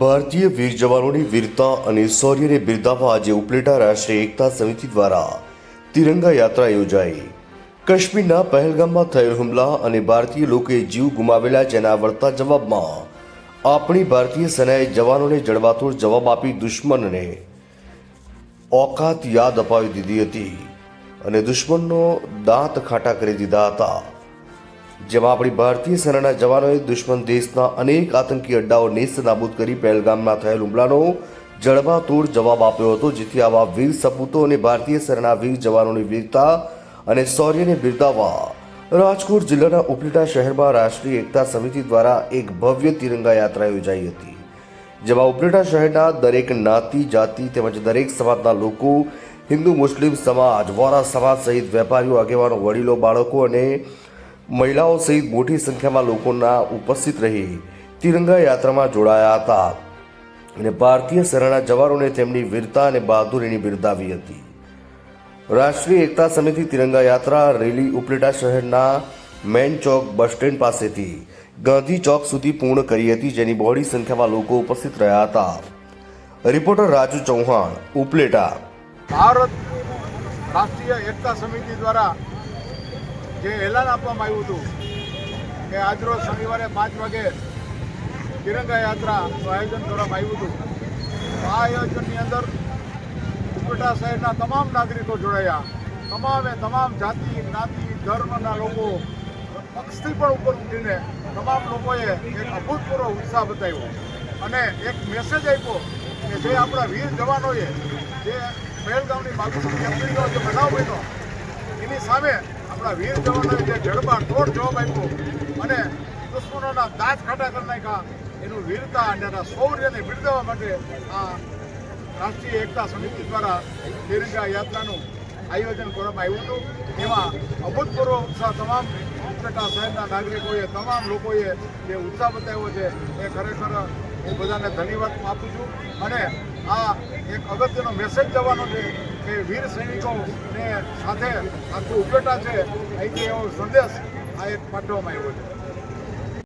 ભારતીય વીર જવાનોની વીરતા અને શૌર્યને બિરદાવવા આજે ઉપલેટા રાષ્ટ્રીય એકતા સમિતિ દ્વારા તિરંગા યાત્રા યોજાઈ. કાશ્મીરના પહેલગામમાં થયેલ હુમલા અને ભારતીય લોકોએ જીવ ગુમાવેલા જેના વળતા જવાબમાં આપણી ભારતીય સેનાએ જવાનોને જડબાતોડ જવાબ આપી દુશ્મનને ઓકાત યાદ અપાવી દીધી હતી અને દુશ્મનનો દાંત ખાટા કરી દીધા હતા. જેમાં આપણી ભારતીય સેનાના જવાનોએ દુશ્મન દેશના અનેક આતંકી અડ્ડાઓ નેસ્ત નાબૂદ કરી પહેલગામમાં થયેલ હુમલાનો જડબાતોડ જવાબ આપ્યો હતો, જેથી આવા વીર સપૂતો અને ભારતીય સેનાના વીર જવાનોની વીરતા અને શૌર્યને બિરદાવવા રાજકોટ જિલ્લાના ઉપલેટા શહેરમાં રાષ્ટ્રીય એકતા સમિતિ દ્વારા એક ભવ્ય તિરંગા યાત્રા યોજાઈ હતી, જેમાં ઉપલેટા શહેરના દરેક જ્ઞાતિ જાતિ તેમજ દરેક સમાજના લોકો, હિન્દુ, મુસ્લિમ સમાજ, વોરા સમાજ સહિત વેપારીઓ, આગેવાનો, વડીલો, બાળકો અને મહિલાઓ સહિત મોટી સંખ્યામાં લોકોના ઉપસ્થિત રહી તિરંગા યાત્રામાં જોડાયા હતા અને ભારતીય સેનાના જવાનોને તેમની વીરતા અને બહાદુરીની બિરદાવી હતી. રાષ્ટ્રીય એકતા સમિતિ તિરંગા યાત્રા રેલી ઉપલેટા શહેરના મેન ચોક બસ સ્ટેન્ડ પાસેથી ગાંધી ચોક સુધી પૂર્ણ કરી હતી, જેની બહોળી સંખ્યામાં લોકો ઉપસ્થિત રહ્યા હતા. રિપોર્ટર રાજુ ચૌહાણ, ઉપલેટા. ભારત રાષ્ટ્રીય એકતા સમિતિ દ્વારા જે એલાન આપવામાં આવ્યું હતું કે આજરોજ શનિવારે પાંચ વાગે તિરંગા યાત્રાનું આયોજન કરવામાં આવ્યું હતું. આ આયોજનની અંદર ઉપલેટા શહેરના તમામ નાગરિકો જોડાયા. તમામે તમામ જાતિ, જ્ઞાતિ, ધર્મના લોકો પક્ષથી પણ ઉપર ઉઠીને તમામ લોકોએ એક અભૂતપૂર્વ ઉત્સાહ બતાવ્યો અને એક મેસેજ આપ્યો કે જે આપણા વીર જવાનોએ જે પહેલગામની બાગુસી એપ્રિલનો જે બનાવ બન્યો, એની સામે આપણા વીર જવાનોએ જે જડબા તોડ જવાબ આપ્યો અને દુશ્મનોના દાંત ખાટા કરી નાખ્યા, એનું વીરતા અને એના શૌર્યને બિરદાવવા માટે આ રાષ્ટ્રીય એકતા સમિતિ દ્વારા તિરંગા યાત્રાનું આયોજન કરવામાં આવ્યું હતું. એમાં અભૂતપૂર્વ ઉત્સાહ તમામ ઉપલેટા શહેરના નાગરિકોએ, તમામ લોકોએ જે ઉત્સાહ બતાવ્યો છે, એ ખરેખર હું બધાને ધન્યવાદ આપું છું. અને આ એક અગત્યનો મેસેજ જવાનો છે કે વીર સૈનિકોને સાથે આખું ઉપલેટા છે. અહીંથી એવો સંદેશ આ એક પાઠવવામાં આવ્યો છે.